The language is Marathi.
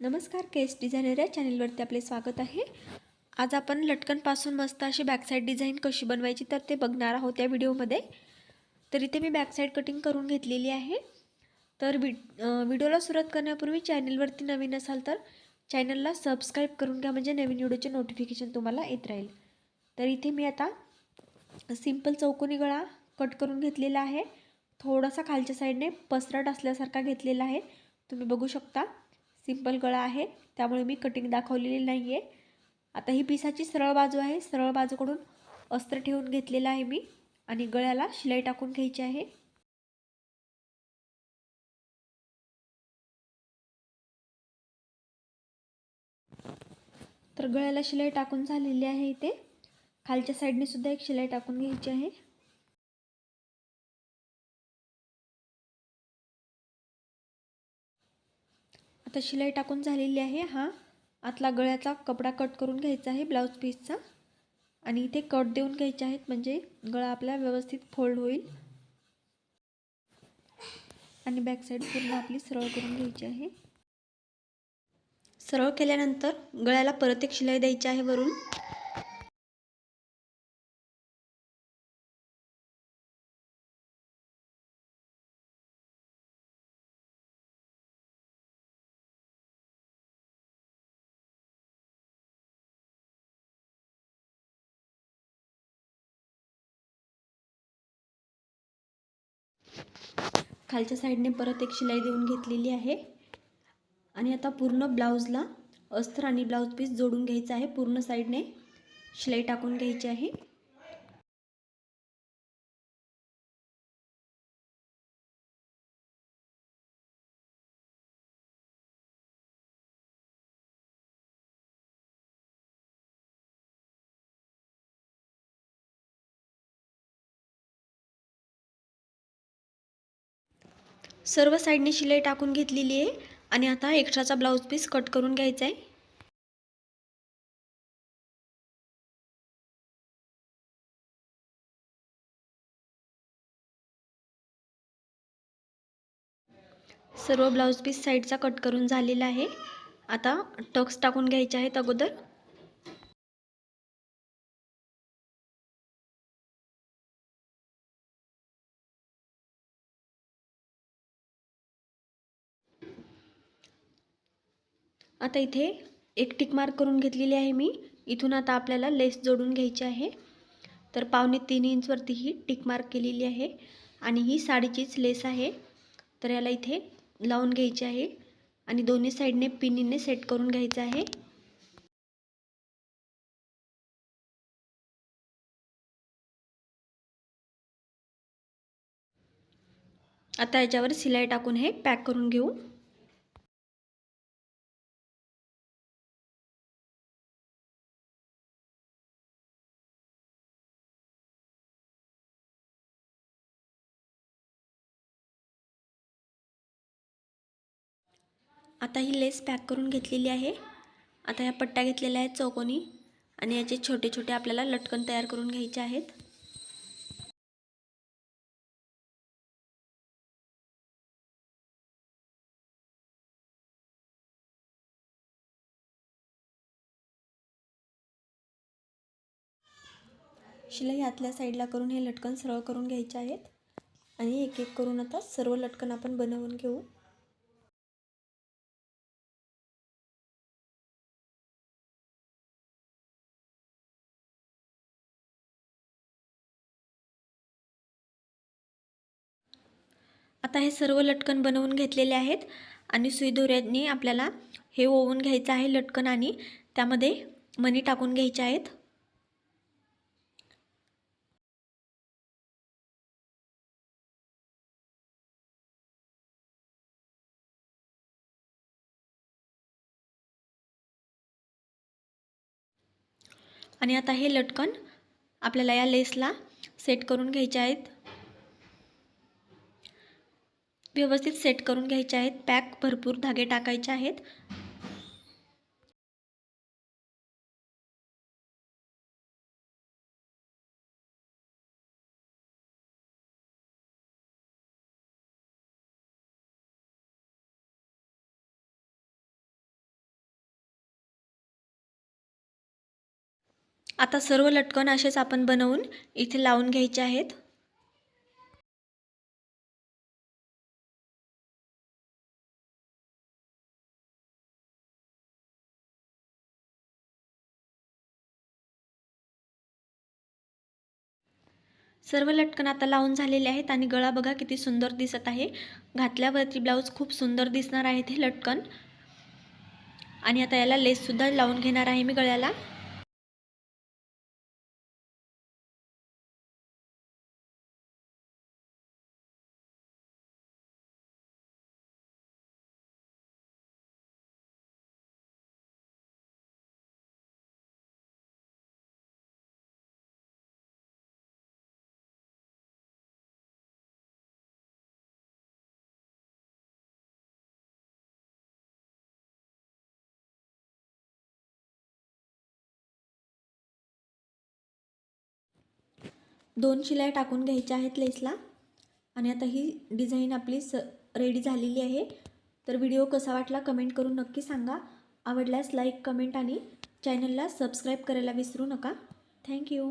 नमस्कार केस डिझायनर या चॅनलवरती आपले स्वागत आहे. आज आपण लटकनपासून मस्त अशी बॅकसाईड डिझाईन कशी बनवायची तर ते बघणार आहोत या व्हिडिओमध्ये. तर इथे मी बॅकसाईड कटिंग करून घेतलेली आहे. तर वि व्हिडिओला सुरुवात करण्यापूर्वी चॅनलवरती नवीन असाल तर चॅनलला सबस्क्राईब करून घ्या म्हणजे नवीन व्हिडिओचे नोटिफिकेशन तुम्हाला येत राहील. तर इथे मी आता सिंपल चौकोनी गळा कट करून घेतलेला आहे. थोडासा खालच्या साईडने पसरट असल्यासारखा घेतलेला आहे. तुम्ही बघू शकता. सिंपल गळा आहे. त्यामुळे मी कटिंग दाखवलेली नाही आहे आता ही पिसाची सरळ बाजू आहे. सरळ बाजूकडून अस्त्र ठेवून घेतलेला आहे मी. आणि गळ्याला शिलाई टाकून घ्यायची आहे. तर गळ्याला शिलाई टाकून झालेली आहे इथे. खालच्या साईडने सुद्धा एक शिलाई टाकून घ्यायची आहे. आता शिलाई टाकून झालेली आहे हा. आतला गळ्याचा कपडा कट करून घ्यायचा आहे ब्लाऊज पीसचा आणि इथे कट देऊन घ्यायचे आहेत म्हणजे गळा आपला व्यवस्थित फोल्ड होईल. आणि बॅक साईड पूर्ण आपली सरळ करून घ्यायची आहे. सरळ केल्यानंतर गळ्याला परत एक शिलाई द्यायची आहे वरून. खालच्या साईडने परत एक शिलाई देऊन घेतलेली आहे. आणि आता पूर्ण ब्लाऊजला अस्तर आणि ब्लाऊज पीस जोडून घ्यायचं आहे. पूर्ण साईडने शिलाई टाकून घ्यायची आहे. सर्व साईडने शिलाई टाकून घेतलेली आहे. आणि आता एक्स्ट्राचा ब्लाऊज पीस कट करून घ्यायचा आहे. सर्व ब्लाऊज पीस साईडचा कट करून झालेला आहे. आता टक्स टाकून घ्यायचे आहेत अगोदर. आता इथे एक टिक मार्क करून घेतलेली आहे मी. इथून आता आपल्याला लेस जोडून घ्यायची आहे. तर पावणे तीन इंचवरती ही टिक मार्क केलेली आहे आणि ही साडीचीच लेस आहे. तर याला इथे लावून घ्यायची आहे आणि दोन्ही साईडने पिनीने सेट करून घ्यायचं आहे. आता याच्यावर सिलाई टाकून हे पॅक करून घेऊ. आता ही लेस पॅक करून घेतलेली आहे. आता या पट्ट्या घेतलेल्या आहेत चौकोनी आणि याचे छोटे छोटे आपल्याला लटकन तयार करून घ्यायचे आहेत. शिलाई आतल्या साईडला करून हे लटकन सरळ करून घ्यायचे आहेत. आणि एक एक करून आता सर्व लटकन आपण बनवून घेऊ. आता हे सर्व लटकन बनवून घेतलेले आहेत आणि सुई दोऱ्याने आपल्याला हे ओवून घ्यायचं आहे लटकन आणि त्यामध्ये मणी टाकून घ्यायचे आहेत. आणि आता हे लटकन आपल्याला या लेसला सेट करून घ्यायचे आहेत. व्यवस्थित सेट करून घ्यायचे आहेत. पॅक भरपूर धागे टाकायचे आहेत. आता सर्व लटकन असेच आपण बनवून इथे लावून घ्यायचे आहेत. सर्व लटकन आता लावून झालेले आहेत आणि गळा बघा किती सुंदर दिसत आहे. घातल्यावरती ब्लाऊज खूप सुंदर दिसणार आहे हे लटकन. आणि आता याला लेससुद्धा लावून घेणार आहे मी गळ्याला. दोन शिलाई टाकून घ्यायच्या आहेत लेसला. आणि आता ही डिझाईन आपली स रेडी झालेली आहे. तर व्हिडिओ कसा वाटला कमेंट करून नक्की सांगा. आवडल्यास लाईक कमेंट आणि चॅनलला सबस्क्राईब करायला विसरू नका. थँक्यू